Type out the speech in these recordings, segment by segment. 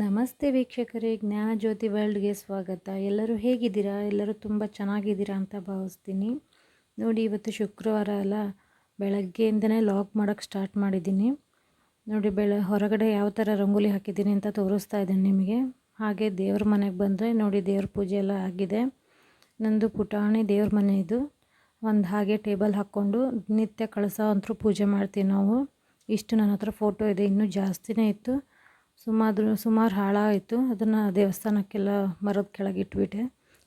ನಮಸ್ತೆ ವೀಕ್ಷಕರೇ ಜ್ಯೋತಿ ವರ್ಲ್ಡ್ಗೆ ಸ್ವಾಗತ. ಎಲ್ಲರೂ ಹೇಗಿದ್ದೀರಾ? ಎಲ್ಲರೂ ತುಂಬ ಚೆನ್ನಾಗಿದ್ದೀರಾ ಅಂತ ಭಾವಿಸ್ತೀನಿ. ನೋಡಿ, ಇವತ್ತು ಶುಕ್ರವಾರ ಅಲ್ಲ, ಬೆಳಗ್ಗೆಯಿಂದನೇ ಲಾಕ್ ಮಾಡೋಕ್ಕೆ ಸ್ಟಾರ್ಟ್ ಮಾಡಿದ್ದೀನಿ. ನೋಡಿ, ಬೆಳ, ಹೊರಗಡೆ ಯಾವ ಥರ ರಂಗೋಲಿ ಹಾಕಿದ್ದೀನಿ ಅಂತ ತೋರಿಸ್ತಾ ಇದ್ದೀನಿ ನಿಮಗೆ. ಹಾಗೆ ದೇವ್ರ ಮನೆಗೆ ಬಂದರೆ ನೋಡಿ, ದೇವ್ರ ಪೂಜೆ ಎಲ್ಲ ಆಗಿದೆ. ನಂದು ಪುಟಾಣಿ ದೇವ್ರ ಮನೆ ಇದು. ಒಂದು ಹಾಗೆ ಟೇಬಲ್ ಹಾಕ್ಕೊಂಡು ನಿತ್ಯ ಕಳಸ ಅಂತರೂ ಪೂಜೆ ಮಾಡ್ತೀವಿ ನಾವು. ಇಷ್ಟು ನನ್ನ ಹತ್ರ ಫೋಟೋ ಇದೆ, ಇನ್ನೂ ಜಾಸ್ತಿನೇ ಇತ್ತು. ಸುಮಾರು ಸುಮಾರು ಹಾಳಾಯಿತು. ಅದನ್ನು ದೇವಸ್ಥಾನಕ್ಕೆಲ್ಲ ಮರದ ಕೆಳಗೆ ಇಟ್ಬಿಟ್ಟೆ.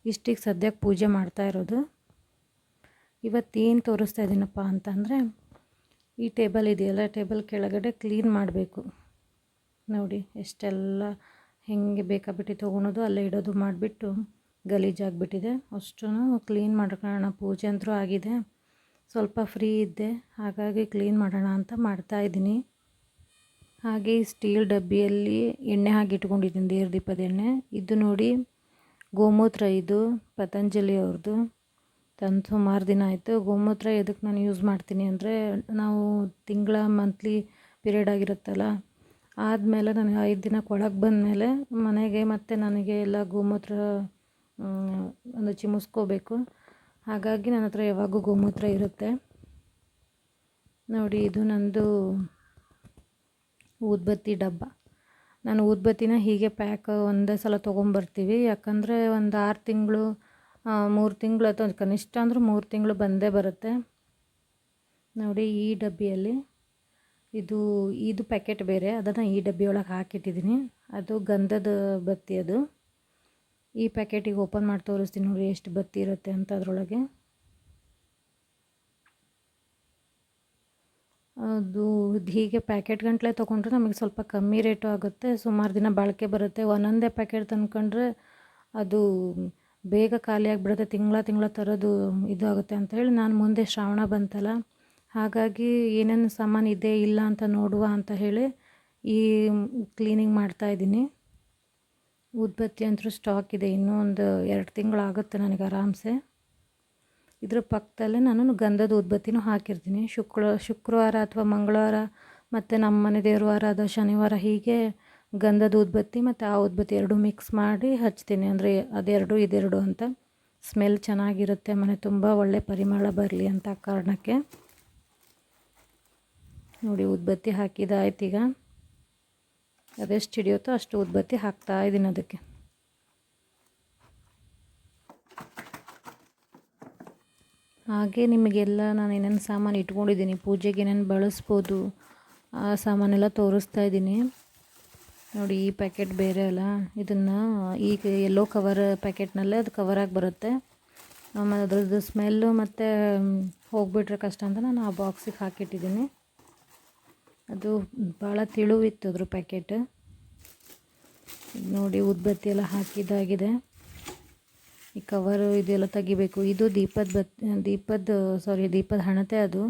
ಇಷ್ಟಿಗೆ ಸದ್ಯಕ್ಕೆ ಪೂಜೆ ಮಾಡ್ತಾ ಇರೋದು. ಇವತ್ತೇನು ತೋರಿಸ್ತಾ ಇದ್ದೀನಪ್ಪ ಅಂತಂದರೆ, ಈ ಟೇಬಲ್ ಇದೆಯಲ್ಲ, ಟೇಬಲ್ ಕೆಳಗಡೆ ಕ್ಲೀನ್ ಮಾಡಬೇಕು. ನೋಡಿ, ಎಷ್ಟೆಲ್ಲ ಹೆಂಗೆ ಬೇಕಾಬಿಟ್ಟು ತೊಗೊಳೋದು, ಅಲ್ಲೇ ಇಡೋದು ಮಾಡಿಬಿಟ್ಟು ಗಲೀಜಾಗಿಬಿಟ್ಟಿದೆ ಅಷ್ಟು ಕ್ಲೀನ್ ಮಾಡ್ಕೊಳ್ಳೋಣ ಪೂಜೆ ಅಂತೂ ಆಗಿದೆ. ಸ್ವಲ್ಪ ಫ್ರೀ ಇದ್ದೆ. ಹಾಗಾಗಿ ಕ್ಲೀನ್ ಮಾಡೋಣ ಅಂತ ಮಾಡ್ತಾಯಿದ್ದೀನಿ ಹಾಗೆ ಸ್ಟೀಲ್ ಡಬ್ಬಿಯಲ್ಲಿ ಎಣ್ಣೆ ಹಾಕಿ ಇಟ್ಕೊಂಡಿದ್ದೀನಿ ದೇವ್ರ ದೀಪದ ಎಣ್ಣೆ. ಇದು ನೋಡಿ ಗೋಮೂತ್ರ ಇದು, ಪತಂಜಲಿ ಅವ್ರದ್ದು ತಂದು ಸುಮಾರು ದಿನ ಆಯಿತು. ಗೋಮೂತ್ರ ಎದಕ್ಕೆ ನಾನು ಯೂಸ್ ಮಾಡ್ತೀನಿ ಅಂದರೆ ನಾವು ತಿಂಗಳ ಮಂತ್ಲಿ ಪೀರಿಯಡ್ ಆಗಿರುತ್ತಲ್ಲ, ಆದಮೇಲೆ ನನಗೆ ಐದು ಒಳಗೆ ಬಂದಮೇಲೆ ಮನೆಗೆ ಮತ್ತು ನನಗೆ ಎಲ್ಲ ಗೋಮೂತ್ರ ಒಂದು ಚಿಮ್ಮಿಸ್ಕೋಬೇಕು ಹಾಗಾಗಿ ನನ್ನ ಹತ್ರ ಯಾವಾಗೂ ಗೋಮೂತ್ರ ಇರುತ್ತೆ. ನೋಡಿ ಇದು ನಂದು ಊದ್ಬತ್ತಿ ಡಬ್ಬ. ನಾನು ಊದ್ಬತ್ತಿನ ಹೀಗೆ ಪ್ಯಾಕ್ ಒಂದೇ ಸಲ ತೊಗೊಂಬರ್ತೀವಿ. ಯಾಕಂದರೆ ಒಂದು ಆರು ತಿಂಗಳು ಮೂರು ತಿಂಗಳು ಅಥವಾ ಕನಿಷ್ಠ ಅಂದರೂ ಮೂರು ತಿಂಗಳು ಬಂದೇ ಬರುತ್ತೆ. ನೋಡಿ ಈ ಡಬ್ಬಿಯಲ್ಲಿ. ಇದು ಇದು ಪ್ಯಾಕೆಟ್ ಬೇರೆ. ಅದನ್ನು ಈ ಡಬ್ಬಿ ಒಳಗೆ ಹಾಕಿಟ್ಟಿದ್ದೀನಿ ಅದು ಗಂಧದ ಬತ್ತಿ ಅದು. ಈ ಪ್ಯಾಕೆಟಿಗೆ ಓಪನ್ ಮಾಡಿ ತೋರಿಸ್ತೀನಿ ನೋಡಿ ಎಷ್ಟು ಬತ್ತಿ ಇರುತ್ತೆ ಅಂತ ಅದರೊಳಗೆ. ಹೀಗೆ ಪ್ಯಾಕೆಟ್ ಗಂಟಲೆ ತೊಗೊಂಡ್ರೆ ನಮಗೆ ಸ್ವಲ್ಪ ಕಮ್ಮಿ ರೇಟು ಆಗುತ್ತೆ. ಸುಮಾರು ದಿನ ಬಾಳಿಕೆ ಬರುತ್ತೆ. ಒಂದೊಂದೇ ಪ್ಯಾಕೆಟ್ ತಂದ್ಕೊಂಡ್ರೆ ಅದು ಬೇಗ ಖಾಲಿ ಆಗಿಬಿಡುತ್ತೆ. ತಿಂಗಳ ತಿಂಗಳ ತರೋದು ಇದು ಆಗುತ್ತೆ ಅಂತ ಹೇಳಿ ನಾನು ಮುಂದೆ ಶ್ರಾವಣ ಬಂತಲ್ಲ, ಹಾಗಾಗಿ ಏನೇನು ಸಾಮಾನು ಇದೆ ಇಲ್ಲ ಅಂತ ನೋಡುವ ಅಂತ ಹೇಳಿ ಈ ಕ್ಲೀನಿಂಗ್ ಮಾಡ್ತಾಯಿದ್ದೀನಿ ಊದ್ಬತ್ತಿ ಅಂತೂ ಸ್ಟಾಕ್ ಇದೆ. ಇನ್ನೂ ಒಂದು ಎರಡು ತಿಂಗಳಾಗುತ್ತೆ ನನಗೆ ಆರಾಮ್ಸೆ. ಇದ್ರ ಪಕ್ಕದಲ್ಲೇ ನಾನು ಗಂಧದ ಉದ್ಬತ್ತಿನೂ ಹಾಕಿರ್ತೀನಿ. ಶುಕ್ರ, ಶುಕ್ರವಾರ ಅಥವಾ ಮಂಗಳವಾರ ಮತ್ತು ನಮ್ಮ ಮನೆ ದೇವ್ರವಾರ ಶನಿವಾರ ಹೀಗೆ ಗಂಧದ ಉದ್ಬತ್ತಿ ಮತ್ತು ಆ ಉದ್ಬತ್ತಿ ಎರಡು ಮಿಕ್ಸ್ ಮಾಡಿ ಹಚ್ತೀನಿ. ಅಂದರೆ ಅದೆರಡು, ಇದೆರಡು ಅಂತ ಸ್ಮೆಲ್ ಚೆನ್ನಾಗಿರುತ್ತೆ. ಮನೆ ತುಂಬ ಒಳ್ಳೆ ಪರಿಮಳ ಬರಲಿ ಅಂತ ಕಾರಣಕ್ಕೆ. ನೋಡಿ, ಉದ್ಬತ್ತಿ ಈಗ ಅದೆಷ್ಟು ಹಿಡಿಯುತ್ತೋ ಅಷ್ಟು ಉದ್ಬತ್ತಿ ಹಾಕ್ತಾ ಇದ್ದೀನಿ ಅದಕ್ಕೆ. ಹಾಗೆ ನಿಮಗೆಲ್ಲ ನಾನು ಏನೇನು ಸಾಮಾನು ಇಟ್ಕೊಂಡಿದ್ದೀನಿ, ಪೂಜೆಗೆ ಏನೇನು ಬಳಸ್ಬೋದು, ಆ ಸಾಮಾನೆಲ್ಲ ತೋರಿಸ್ತಾ ಇದ್ದೀನಿ. ನೋಡಿ, ಈ ಪ್ಯಾಕೆಟ್ ಬೇರೆ ಅಲ್ಲ. ಇದನ್ನು ಈಗ ಎಲ್ಲೋ ಕವರ್ ಪ್ಯಾಕೆಟ್ನಲ್ಲೇ ಅದು ಕವರಾಗಿ ಬರುತ್ತೆ. ಅದ್ರದ್ದು ಸ್ಮೆಲ್ಲು ಮತ್ತು ಹೋಗಿಬಿಟ್ರೆ ಕಷ್ಟ ಅಂತ ನಾನು ಆ ಬಾಕ್ಸಿಗೆ ಹಾಕಿಟ್ಟಿದ್ದೀನಿ. ಅದು ಭಾಳ ತಿಳುವಿತ್ತು ಅದ್ರ ಪ್ಯಾಕೆಟ್. ನೋಡಿ, ಉದ್ಬತ್ತಿ ಎಲ್ಲ ಹಾಕಿದ್ದಾಗಿದೆ. ಈ ಕವರು ಇದೆಲ್ಲ ತೆಗಿಬೇಕು. ಇದು ದೀಪದ ಬತ್, ದೀಪದ ಸಾರಿ ದೀಪದ ಹಣತೆ ಅದು.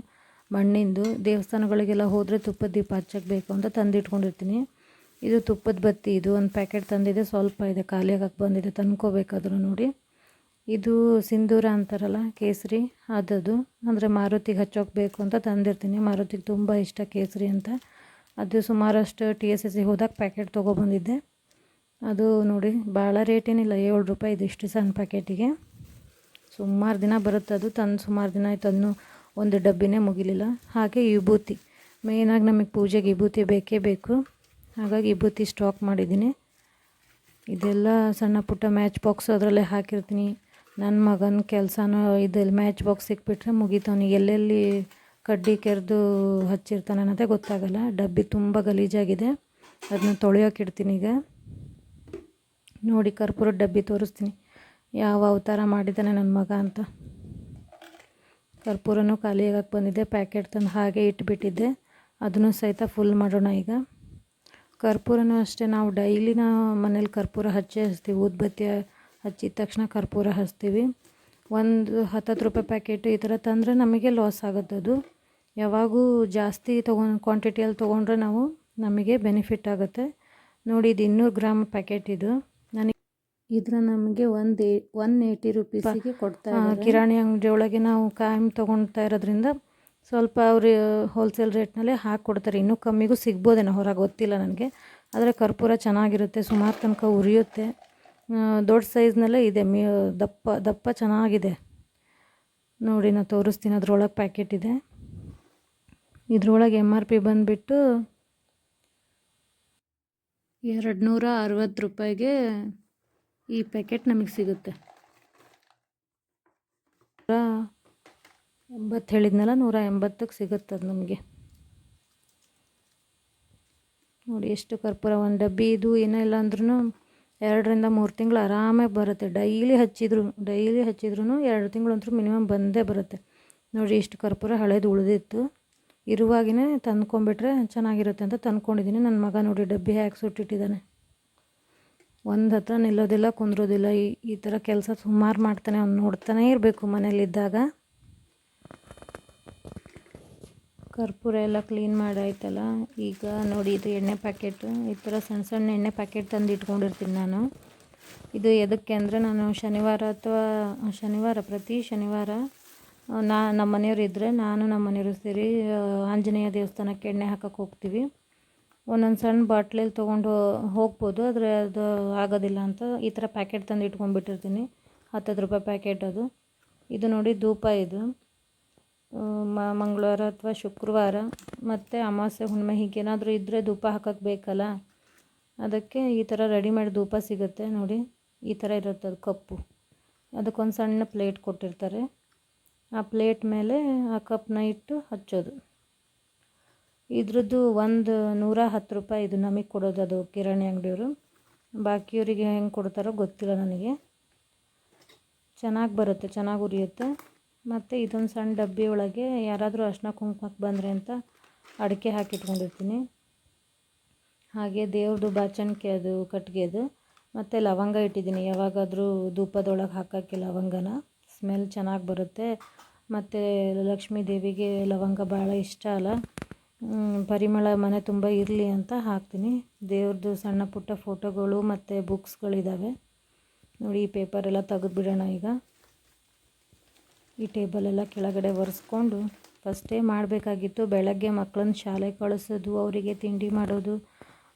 ಮಣ್ಣಿಂದು. ದೇವಸ್ಥಾನಗಳಿಗೆಲ್ಲ ಹೋದರೆ ತುಪ್ಪದ ದೀಪ ಹಚ್ಚಕ್ಕೆ ಅಂತ ತಂದಿಟ್ಕೊಂಡಿರ್ತೀನಿ. ಇದು ತುಪ್ಪದ ಬತ್ತಿ. ಇದು ಒಂದು ಪ್ಯಾಕೆಟ್ ತಂದಿದೆ. ಸ್ವಲ್ಪ ಇದೆ. ಖಾಲಿಯಾಗಿ ಆಗಕ್ಕೆ ಬಂದಿದೆ. ತಂದ್ಕೋಬೇಕಾದ್ರು ನೋಡಿ. ಇದು ಸಿಂಧೂರ ಅಂತಾರಲ್ಲ, ಕೇಸರಿ. ಅದದು. ಅಂದರೆ ಮಾರುತಿಗೆ ಹಚ್ಚೋಕೆ ಬೇಕು ಅಂತ ತಂದಿರ್ತೀನಿ. ಮಾರುತಿಗೆ ತುಂಬ ಇಷ್ಟ ಕೇಸರಿ ಅಂತ. ಅದು ಸುಮಾರಷ್ಟು ಟಿ ಎಸ್ ಎಸ್ ಸಿ ಹೋದಾಗ ಪ್ಯಾಕೆಟ್ ತೊಗೊಬಂದಿದ್ದೆ ಅದು ನೋಡಿ, ಭಾಳ ರೇಟೇನಿಲ್ಲ ಏಳು ರೂಪಾಯಿ ಇದು ಇಷ್ಟು ಸಣ್ಣ ಪ್ಯಾಕೆಟಿಗೆ ಸುಮಾರು ದಿನ ಬರುತ್ತೆ ಅದು, ತಂದು ಸುಮಾರು ದಿನ ಆಯಿತು ಅದನ್ನು ಒಂದು ಡಬ್ಬಿನೇ ಮುಗಿಲಿಲ್ಲ. ಹಾಗೆ ವಿಭೂತಿ. ಮೇಯ್ನಾಗಿ ನಮಗೆ ಪೂಜೆಗೆ ವಿಭೂತಿ ಬೇಕೇ ಬೇಕು. ಹಾಗಾಗಿ ವಿಭೂತಿ ಸ್ಟಾಕ್ ಮಾಡಿದ್ದೀನಿ. ಇದೆಲ್ಲ ಸಣ್ಣ ಪುಟ್ಟ ಮ್ಯಾಚ್ ಬಾಕ್ಸ್ ಅದರಲ್ಲೇ ಹಾಕಿರ್ತೀನಿ. ನನ್ನ ಮಗನ ಕೆಲಸನೂ ಇದೆಲ್ಲ ಮ್ಯಾಚ್ ಬಾಕ್ಸ್ ಸಿಕ್ಬಿಟ್ರೆ ಮುಗೀತವನಿಗೆ ಎಲ್ಲೆಲ್ಲಿ ಕಡ್ಡಿ ಕೆರೆದು ಹಚ್ಚಿರ್ತಾನೆ ಅನ್ನೋದೇ ಗೊತ್ತಾಗಲ್ಲ. ಡಬ್ಬಿ ತುಂಬ ಗಲೀಜಾಗಿದೆ. ಅದನ್ನ ತೊಳೆಯೋಕೆ ಇಡ್ತೀನಿ ಈಗ. ನೋಡಿ ಕರ್ಪೂರದ ಡಬ್ಬಿ ತೋರಿಸ್ತೀನಿ. ಯಾವ ಅವತಾರ ಮಾಡಿದ್ದಾನೆ ನನ್ನ ಮಗ ಅಂತ. ಕರ್ಪೂರನೂ ಖಾಲಿಯಾಗಕ್ಕೆ ಬಂದಿದ್ದೆ ಬಂದಿದೆ ಪ್ಯಾಕೆಟ್ ತಂದು ಹಾಗೆ ಇಟ್ಬಿಟ್ಟಿದ್ದೆ. ಅದನ್ನು ಸಹಿತ ಫುಲ್ ಮಾಡೋಣ ಈಗ. ಕರ್ಪೂರನೂ ಅಷ್ಟೇ, ನಾವು ಡೈಲಿ ನಾವು ಮನೇಲಿ ಕರ್ಪೂರ ಹಚ್ಚಿ ಹಚ್ತೀವಿ. ಊದ್ಬತ್ತಿ ಹಚ್ಚಿದ ತಕ್ಷಣ ಕರ್ಪೂರ ಹಚ್ತೀವಿ. ಒಂದು ಹತ್ತತ್ತು ರೂಪಾಯಿ ಪ್ಯಾಕೆಟ್ ಈ ಥರ ತಂದರೆ ನಮಗೆ ಲಾಸ್ ಆಗುತ್ತೆ ಅದು. ಯಾವಾಗೂ ಜಾಸ್ತಿ ತೊಗೊಂಡು ಕ್ವಾಂಟಿಟಿಯಲ್ಲಿ ತೊಗೊಂಡ್ರೆ ನಾವು ನಮಗೆ ಬೆನಿಫಿಟ್ ಆಗುತ್ತೆ. ನೋಡಿ, ಇದು ಇನ್ನೂರು ಗ್ರಾಮ್ ಪ್ಯಾಕೆಟ್ ಇದು. ಇದ್ರ ನಮಗೆ ಒಂದು ಒನ್ ಏಯ್ಟಿ ರುಪೀಸಿಗೆ ಕೊಡ್ತಾ ಕಿರಾಣಿ ಅಂಗಡಿ ಒಳಗೆ ನಾವು ಕಾಯಂ ತೊಗೊಳ್ತಾ ಇರೋದ್ರಿಂದ ಸ್ವಲ್ಪ ಅವರು ಹೋಲ್ಸೇಲ್ ರೇಟ್ನಲ್ಲೇ ಹಾಕಿ ಕೊಡ್ತಾರೆ. ಇನ್ನೂ ಕಮ್ಮಿಗೂ ಸಿಗ್ಬೋದೇನೋ ಹೊರಗೆ ಗೊತ್ತಿಲ್ಲ ನನಗೆ. ಆದರೆ ಕರ್ಪೂರ ಚೆನ್ನಾಗಿರುತ್ತೆ ಸುಮಾರು ತನಕ ಉರಿಯುತ್ತೆ. ದೊಡ್ಡ ಸೈಜ್ನಲ್ಲೇ ಇದೆ. ಮೀ ದಪ್ಪ ದಪ್ಪ ಚೆನ್ನಾಗಿದೆ. ನೋಡಿ ನಾನು ತೋರಿಸ್ತೀನಿ. ಅದ್ರೊಳಗೆ ಪ್ಯಾಕೆಟ್ ಇದೆ. ಇದ್ರೊಳಗೆ ಎಂ ಆರ್ ಪಿ ಬಂದುಬಿಟ್ಟು ಎರಡು ನೂರ ಅರವತ್ತು ರೂಪಾಯಿಗೆ ಈ ಪ್ಯಾಕೆಟ್ ನಮಗೆ ಸಿಗುತ್ತೆ. ನೂರ ಎಂಬತ್ತು ಹೇಳಿದ್ನಲ್ಲ, ನೂರ ಎಂಬತ್ತಕ್ಕೆ ಸಿಗುತ್ತೆ ಅದು ನಮಗೆ. ನೋಡಿ ಎಷ್ಟು ಕರ್ಪೂರ, ಒಂದು ಡಬ್ಬಿ, ಇದು ಏನೋ ಇಲ್ಲ ಅಂದ್ರೂ ಎರಡರಿಂದ ಮೂರು ತಿಂಗಳು ಆರಾಮಾಗಿ ಬರುತ್ತೆ. ಡೈಲಿ ಹಚ್ಚಿದ್ರು ಡೈಲಿ ಹಚ್ಚಿದ್ರು ಎರಡು ತಿಂಗಳು ಅಂತೂ ಮಿನಿಮಮ್ ಬಂದೇ ಬರುತ್ತೆ. ನೋಡಿ ಇಷ್ಟು ಕರ್ಪೂರ ಹಳೇದು ಉಳಿದಿತ್ತು. ಇರುವಾಗಿನೇ ತಂದ್ಕೊಂಬಿಟ್ರೆ ಚೆನ್ನಾಗಿರುತ್ತೆ ಅಂತ ತಂದ್ಕೊಂಡಿದ್ದೀನಿ ನನ್ನ ಮಗ ನೋಡಿ ಡಬ್ಬಿ ಹ್ಯಾಕ್ ಸುಟ್ಟಿಟ್ಟಿದ್ದಾನೆ ಒಂದು ಹತ್ರ ನಿಲ್ಲೋದಿಲ್ಲ, ಕುಂದ್ರೋದಿಲ್ಲ. ಈ ಈ ಥರ ಕೆಲಸ ಸುಮಾರು ಮಾಡ್ತಾನೆ, ಅವ್ನು ನೋಡ್ತಾನೇ ಇರಬೇಕು ಮನೇಲಿದ್ದಾಗ. ಕರ್ಪೂರ ಎಲ್ಲ ಕ್ಲೀನ್ ಮಾಡಾಯ್ತಲ್ಲ, ಈಗ ನೋಡಿ ಇದು ಎಣ್ಣೆ ಪ್ಯಾಕೆಟ್ ಈ ಥರ ಸಣ್ಣ ಸಣ್ಣ ಎಣ್ಣೆ ಪ್ಯಾಕೆಟ್ ತಂದು ಇಟ್ಕೊಂಡಿರ್ತೀನಿ ನಾನು. ಇದು ಎದಕ್ಕೆ ಅಂದರೆ ನಾನು ಶನಿವಾರ ಅಥವಾ, ಶನಿವಾರ, ಪ್ರತಿ ಶನಿವಾರ, ನಾ ನಮ್ಮ ಮನೆಯವ್ರು ಇದ್ದರೆ ನಾನು ನಮ್ಮ ಮನೆಯವರು ಸೇರಿ ಆಂಜನೇಯ ದೇವಸ್ಥಾನಕ್ಕೆ ಎಣ್ಣೆ ಹಾಕಕ್ಕೆ ಹೋಗ್ತೀವಿ. ಒಂದೊಂದು ಸಣ್ಣ ಬಾಟ್ಲಲ್ಲಿ ತೊಗೊಂಡು ಹೋಗ್ಬೋದು, ಆದರೆ ಅದು ಆಗೋದಿಲ್ಲ ಅಂತ ಈ ಥರ ಪ್ಯಾಕೆಟ್ ತಂದು ಇಟ್ಕೊಂಡ್ಬಿಟ್ಟಿರ್ತೀನಿ. ಹತ್ತತ್ತು ರೂಪಾಯಿ ಪ್ಯಾಕೆಟ್ ಅದು. ಇದು ನೋಡಿ ಧೂಪ ಇದು. ಮ, ಮಂಗಳವಾರ ಅಥವಾ ಶುಕ್ರವಾರ, ಮತ್ತು ಅಮಾವಾಸ್ಯೆ, ಹುಣ್ಣಿಮೆ ಹೀಗೇನಾದರೂ ಇದ್ದರೆ ಧೂಪ ಹಾಕೋಕ್ಕೆ ಬೇಕಲ್ಲ? ಅದಕ್ಕೆ ಈ ಥರ ರೆಡಿಮೇಡ್ ಧೂಪ ಸಿಗುತ್ತೆ ನೋಡಿ. ಈ ಥರ ಇರುತ್ತೆ ಅದು ಕಪ್ಪು. ಅದಕ್ಕೊಂದು ಸಣ್ಣ ಪ್ಲೇಟ್ ಕೊಟ್ಟಿರ್ತಾರೆ. ಆ ಪ್ಲೇಟ್ ಮೇಲೆ ಆ ಕಪ್ನ ಇಟ್ಟು ಹಚ್ಚೋದು. ಇದ್ರದ್ದು ಒಂದು ನೂರ ಹತ್ತು ರೂಪಾಯಿ ಇದು ನಮಗೆ ಕೊಡೋದು ಅದು ಕಿರಾಣಿ ಅಂಗಡಿಯವರು. ಬಾಕಿಯವರಿಗೆ ಹೆಂಗೆ ಕೊಡ್ತಾರೋ ಗೊತ್ತಿಲ್ಲ ನನಗೆ. ಚೆನ್ನಾಗಿ ಬರುತ್ತೆ, ಚೆನ್ನಾಗಿ ಉರಿಯುತ್ತೆ. ಮತ್ತು ಇದೊಂದು ಸಣ್ಣ ಡಬ್ಬಿ ಒಳಗೆ ಯಾರಾದರೂ ಅರ್ಶಿನ ಕುಂಕುಮಕ್ಕೆ ಬಂದರೆ ಅಂತ ಅಡಿಕೆ ಹಾಕಿಟ್ಕೊಂಡಿರ್ತೀನಿ ಹಾಗೆ ದೇವ್ರದ್ದು ಬಾಚಣಿಕೆ ಅದು ಕಟ್ಟಿಗೆದು ಮತ್ತು ಲವಂಗ ಇಟ್ಟಿದ್ದೀನಿ. ಯಾವಾಗಾದರೂ ಧೂಪದೊಳಗೆ ಹಾಕೋಕ್ಕೆ ಲವಂಗನ. ಸ್ಮೆಲ್ ಚೆನ್ನಾಗಿ ಬರುತ್ತೆ. ಮತ್ತು ಲಕ್ಷ್ಮೀ ದೇವಿಗೆ ಲವಂಗ ಭಾಳ ಇಷ್ಟ ಅಲ್ಲ. ಪರಿಮಳ ಮನೆ ತುಂಬ ಇರಲಿ ಅಂತ ಹಾಕ್ತೀನಿ. ದೇವ್ರದ್ದು ಸಣ್ಣ ಪುಟ್ಟ ಫೋಟೋಗಳು ಮತ್ತು ಬುಕ್ಸ್ಗಳಿದ್ದಾವೆ ನೋಡಿ, ಈ ಪೇಪರೆಲ್ಲ ತೆಗೆದುಬಿಡೋಣ ಈಗ. ಈ ಟೇಬಲೆಲ್ಲ ಕೆಳಗಡೆ ಒರೆಸ್ಕೊಂಡು ಫಸ್ಟೇ ಮಾಡಬೇಕಾಗಿತ್ತು ಬೆಳಗ್ಗೆ ಮಕ್ಕಳನ್ನ ಶಾಲೆಗೆ ಕಳಿಸೋದು, ಅವರಿಗೆ ತಿಂಡಿ ಮಾಡೋದು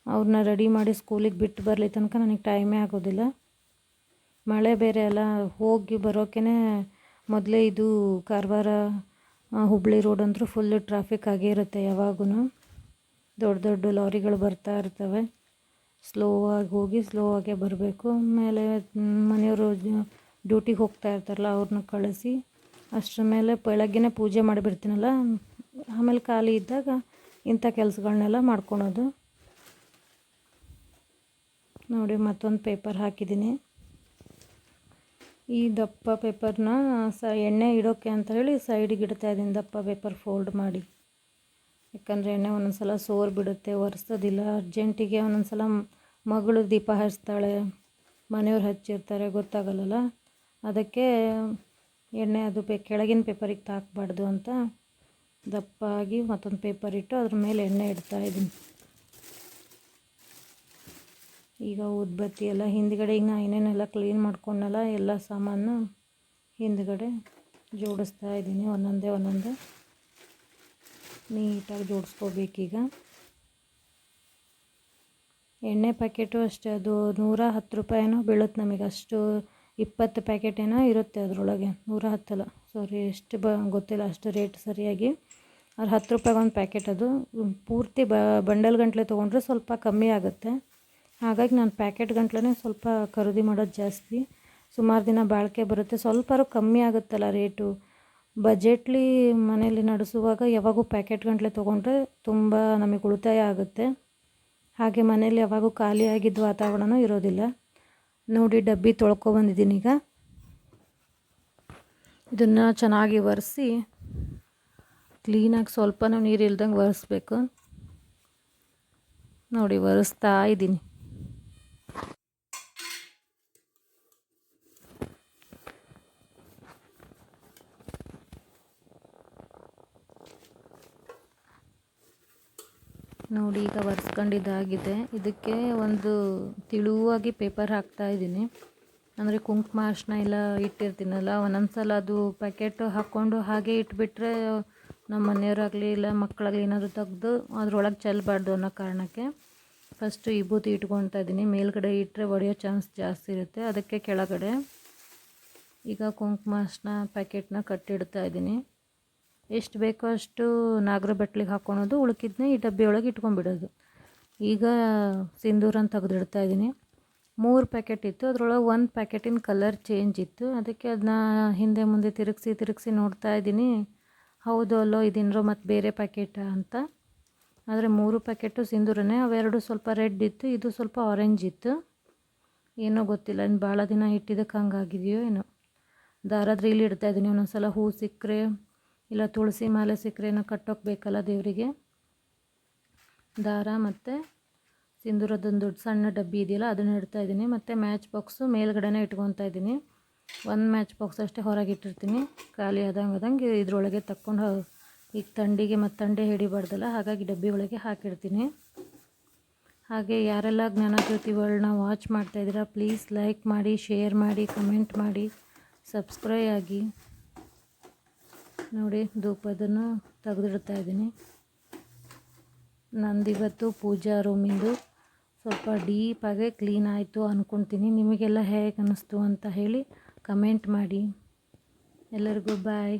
ಅವ್ರನ್ನ ರೆಡಿ ಮಾಡಿ ಸ್ಕೂಲಿಗೆ ಬಿಟ್ಟು ಬರಲಿ ತನಕ ನನಗೆ ಟೈಮೇ ಆಗೋದಿಲ್ಲ. ಮಳೆ ಬೇರೆ ಅಲ್ಲ, ಹೋಗಿ ಬರೋಕೆ ಮೊದಲೇ ಇದು ಕಾರವಾರ ಹುಬ್ಳಿ ರೋಡ್ ಅಂತೂ ಫುಲ್ಲು ಟ್ರಾಫಿಕ್ ಆಗೇ ಇರುತ್ತೆ ಯಾವಾಗೂ ದೊಡ್ಡ ದೊಡ್ಡ ಲಾರಿಗಳು ಬರ್ತಾ ಇರ್ತವೆ. ಸ್ಲೋ ಆಗಿ ಹೋಗಿ ಸ್ಲೋ ಆಗೇ ಬರಬೇಕು. ಆಮೇಲೆ ಮನೆಯವರು ಡ್ಯೂಟಿಗೆ ಹೋಗ್ತಾ ಇರ್ತಾರಲ್ಲ ಅವ್ರನ್ನ ಕಳಿಸಿ. ಅಷ್ಟರ ಮೇಲೆ ಬೆಳಗ್ಗೆನೇ ಪೂಜೆ ಮಾಡಿಬಿಡ್ತೀನಲ್ಲ. ಆಮೇಲೆ ಖಾಲಿ ಇದ್ದಾಗ ಇಂಥ ಕೆಲಸಗಳನ್ನೆಲ್ಲ ಮಾಡ್ಕೊಳೋದು. ನೋಡಿ ಮತ್ತೊಂದು ಪೇಪರ್ ಹಾಕಿದ್ದೀನಿ. ಈ ದಪ್ಪ ಪೇಪರ್ನ ಸ ಎಣ್ಣೆ ಇಡೋಕ್ಕೆ ಅಂತ ಹೇಳಿ ಸೈಡಿಗೆ ಇಡ್ತಾ ಇದ್ದೀನಿ. ದಪ್ಪ ಪೇಪರ್ ಫೋಲ್ಡ್ ಮಾಡಿ. ಯಾಕಂದರೆ ಎಣ್ಣೆ ಒಂದೊಂದು ಸಲ ಸೋರ್ ಬಿಡುತ್ತೆ ಒರೆಸೋದಿಲ್ಲ ಅರ್ಜೆಂಟಿಗೆ ಒಂದೊಂದು ಸಲ ಮಗಳು ದೀಪ ಹಚ್ತಾಳೆ ಮನೆಯವ್ರು ಹಚ್ಚಿರ್ತಾರೆ, ಗೊತ್ತಾಗಲ್ಲಲ್ಲ? ಅದಕ್ಕೆ ಎಣ್ಣೆ ಅದು ಪೇ, ಕೆಳಗಿನ ಪೇಪರಿಗೆ ತಾಕಬಾರ್ದು ಅಂತ ದಪ್ಪಾಗಿ ಮತ್ತೊಂದು ಪೇಪರ್ ಇಟ್ಟು ಅದ್ರ ಮೇಲೆ ಎಣ್ಣೆ ಇಡ್ತಾ ಇದ್ದೀನಿ. ಈಗ ಉದ್ಬತ್ತಿ ಎಲ್ಲ ಹಿಂದ್ಗಡೆ ಈಗ ಏನೇನೆಲ್ಲ ಕ್ಲೀನ್ ಮಾಡ್ಕೊಂಡಲ್ಲ ಎಲ್ಲ ಸಾಮಾನು ಹಿಂದ್ಗಡೆ ಜೋಡಿಸ್ತಾ ಇದ್ದೀನಿ ಒಂದೊಂದೇ ಒಂದೊಂದೇ. ನೀಟಾಗಿ ಜೋಡಿಸ್ಕೋಬೇಕೀಗ ಎಣ್ಣೆ ಪ್ಯಾಕೆಟು ಅಷ್ಟೇ, ಅದು ನೂರ ಹತ್ತು ರೂಪಾಯಿನೋ ಬೀಳುತ್ತೆ ನಮಗೆ. ಅಷ್ಟು ಇಪ್ಪತ್ತು ಪ್ಯಾಕೆಟ್ ಏನೋ ಇರುತ್ತೆ ಅದರೊಳಗೆ, ನೂರ ಹತ್ತಲ್ಲ. ಸಾರಿ ಎಷ್ಟು ಬ, ಗೊತ್ತಿಲ್ಲ, ಅಷ್ಟು ರೇಟ್ ಸರಿಯಾಗಿ. ಅದು ಹತ್ತು ರೂಪಾಯಿಗೆ ಒಂದು ಪ್ಯಾಕೆಟ್ ಅದು. ಪೂರ್ತಿ ಬಂಡಲ್ ಗಂಟಲೆ ತೊಗೊಂಡ್ರೆ ಸ್ವಲ್ಪ ಕಮ್ಮಿ ಆಗುತ್ತೆ. ಹಾಗಾಗಿ ನಾನು ಪ್ಯಾಕೆಟ್ ಗಂಟ್ಲೇ ಸ್ವಲ್ಪ ಖರೀದಿ ಮಾಡೋದು ಜಾಸ್ತಿ. ಸುಮಾರು ದಿನ ಬಾಳಿಕೆ ಬರುತ್ತೆ. ಸ್ವಲ್ಪಾರು ಕಮ್ಮಿ ಆಗುತ್ತಲ್ಲ ರೇಟು. ಬಜೆಟ್ಲಿ ಮನೇಲಿ ನಡೆಸುವಾಗ ಯಾವಾಗೂ ಪ್ಯಾಕೆಟ್ ಗಂಟ್ಲೆ ತೊಗೊಂಡ್ರೆ ತುಂಬ ನಮಗೆ ಉಳಿತಾಯ ಆಗುತ್ತೆ. ಹಾಗೆ ಮನೇಲಿ ಯಾವಾಗೂ ಖಾಲಿಯಾಗಿದ್ದ ವಾತಾವರಣವೂ ಇರೋದಿಲ್ಲ. ನೋಡಿ, ಡಬ್ಬಿ ತೊಳ್ಕೊಬಂದಿದ್ದೀನಿ ಈಗ. ಇದನ್ನು ಚೆನ್ನಾಗಿ ಒರೆಸಿ ಕ್ಲೀನಾಗಿ ಸ್ವಲ್ಪನೂ ನೀರು ಇಲ್ದಂಗೆ ಒರೆಸ್ಬೇಕು. ನೋಡಿ, ಒರೆಸ್ತಾ ಇದ್ದೀನಿ ನೋಡಿ ಈಗ ಒರೆಸ್ಕೊಂಡಿದ್ದಾಗಿದೆ ಇದಕ್ಕೆ ಒಂದು ತಿಳುವಾಗಿ ಪೇಪರ್ ಹಾಕ್ತಾ ಇದ್ದೀನಿ. ಅಂದರೆ ಕುಂಕುಮ ಅರ್ಶನ ಎಲ್ಲ ಇಟ್ಟಿರ್ತೀನಲ್ಲ ಒಂದೊಂದು ಸಲ ಅದು ಪ್ಯಾಕೆಟ್ ಹಾಕ್ಕೊಂಡು ಹಾಗೆ ಇಟ್ಬಿಟ್ರೆ ನಮ್ಮ ಮನೆಯವರಾಗಲಿ ಇಲ್ಲ ಮಕ್ಕಳಾಗಲಿ ಏನಾದರೂ ತೆಗೆದು ಅದ್ರೊಳಗೆ ಚೆಲ್ಲಬಾರ್ದು ಅನ್ನೋ ಕಾರಣಕ್ಕೆ ಫಸ್ಟು ವಿಭೂತಿ ಇಟ್ಕೊತಾ ಇದ್ದೀನಿ. ಮೇಲ್ಗಡೆ ಇಟ್ಟರೆ ಒಡೆಯೋ ಚಾನ್ಸ್ ಜಾಸ್ತಿ ಇರುತ್ತೆ. ಅದಕ್ಕೆ ಕೆಳಗಡೆ ಈಗ ಕುಂಕುಮ ಅರ್ಶನ ಪ್ಯಾಕೆಟ್ನ ಕಟ್ಟಿಡ್ತಾ ಇದ್ದೀನಿ. ಎಷ್ಟು ಬೇಕೋ ಅಷ್ಟು ನಾಗರ ಬಟ್ಲಿಗೆ ಹಾಕ್ಕೊಳೋದು ಉಳುಕಿದ್ನೇ ಈ ಡಬ್ಬಿಯೊಳಗೆ ಇಟ್ಕೊಂಡ್ಬಿಡೋದು. ಈಗ ಸಿಂಧೂರನ್ನು ತೆಗೆದಿಡ್ತಾ ಇದ್ದೀನಿ ಮೂರು ಪ್ಯಾಕೆಟ್ ಇತ್ತು. ಅದರೊಳಗೆ ಒಂದು ಪ್ಯಾಕೆಟಿನ ಕಲರ್ ಚೇಂಜ್ ಇತ್ತು. ಅದಕ್ಕೆ ಅದನ್ನ ಹಿಂದೆ ಮುಂದೆ ತಿರುಗಿಸಿ ತಿರುಗಿಸಿ ನೋಡ್ತಾ ಇದ್ದೀನಿ ಹೌದು, ಅಲ್ಲೋ, ಇದಿನ್ರೋ ಮತ್ತು ಬೇರೆ ಪ್ಯಾಕೆಟಾ ಅಂತ. ಆದರೆ ಮೂರು ಪ್ಯಾಕೆಟು ಸಿಂಧೂರನೇ ಅವೆರಡು ಸ್ವಲ್ಪ ರೆಡ್ ಇತ್ತು, ಇದು ಸ್ವಲ್ಪ ಆರೆಂಜ್ ಇತ್ತು. ಏನೋ ಗೊತ್ತಿಲ್ಲ ಇನ್ನು ಭಾಳ ದಿನ ಇಟ್ಟಿದ್ದಕ್ಕೆ ಹಂಗಾಗಿದೆಯೋ ಏನೋ. ದಾರಾದ್ರೆ ಇಲ್ಲಿ ಇಡ್ತಾ ಇದ್ದೀನಿ ಒಂದೊಂದು ಸಲ ಹೂ ಸಿಕ್ಕರೆ ಇಲ್ಲ ತುಳಸಿ ಮಾಲೆ ಸಿಕ್ಕರೆ ಏನೋ ಕಟ್ಟೋಕೆ ಬೇಕಲ್ಲ ದೇವರಿಗೆ? ದಾರ ಮತ್ತು ಸಿಂಧೂರದೊಂದು ದೊಡ್ಡ ಸಣ್ಣ ಡಬ್ಬಿ ಇದೆಯಲ್ಲ, ಅದನ್ನು ಇಡ್ತಾ ಇದ್ದೀನಿ. ಮತ್ತು ಮ್ಯಾಚ್ ಬಾಕ್ಸು ಮೇಲ್ಗಡೆನೇ ಇಟ್ಕೊತಾ ಇದ್ದೀನಿ. ಒಂದು ಮ್ಯಾಚ್ ಬಾಕ್ಸ್ ಅಷ್ಟೇ ಹೊರಗೆ ಇಟ್ಟಿರ್ತೀನಿ. ಖಾಲಿ ಆದಂಗೆ ಆದಂಗೆ ಇದ್ರೊಳಗೆ ತಕ್ಕೊಂಡು ಈಗ ತಂಡಿಗೆ ಮತ್ತು ತಂಡೆ ಹಿಡಿಬಾರ್ದಲ್ಲ, ಹಾಗಾಗಿ ಡಬ್ಬಿ ಒಳಗೆ ಹಾಕಿರ್ತೀನಿ ಹಾಗೆ ಯಾರೆಲ್ಲ ಜ್ಞಾನಜ್ಯೋತಿ ವರ್ಲ್ಡ್ನ ವಾಚ್ ಮಾಡ್ತಾಯಿದ್ದೀರಾ ಪ್ಲೀಸ್ ಲೈಕ್ ಮಾಡಿ, ಶೇರ್ ಮಾಡಿ, ಕಮೆಂಟ್ ಮಾಡಿ, ಸಬ್ಸ್ಕ್ರೈಬ್ ಆಗಿ. ನೋಡಿ, ಧೂಪದನ್ನು ತೆಗೆದಿಡ್ತಾ ಇದ್ದೀನಿ. ನಂದಿವತ್ತು ಪೂಜಾ ರೂಮಿಂದು ಸ್ವಲ್ಪ ಡೀಪಾಗೆ ಕ್ಲೀನ್ ಆಯಿತು ಅಂದ್ಕೊತೀನಿ ನಿಮಗೆಲ್ಲ ಹೇಗೆ ಅನ್ನಿಸ್ತು ಅಂತ ಹೇಳಿ ಕಮೆಂಟ್ ಮಾಡಿ. ಎಲ್ಲರಿಗೂ ಬಾಯ್.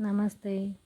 ನಮಸ್ತೆ.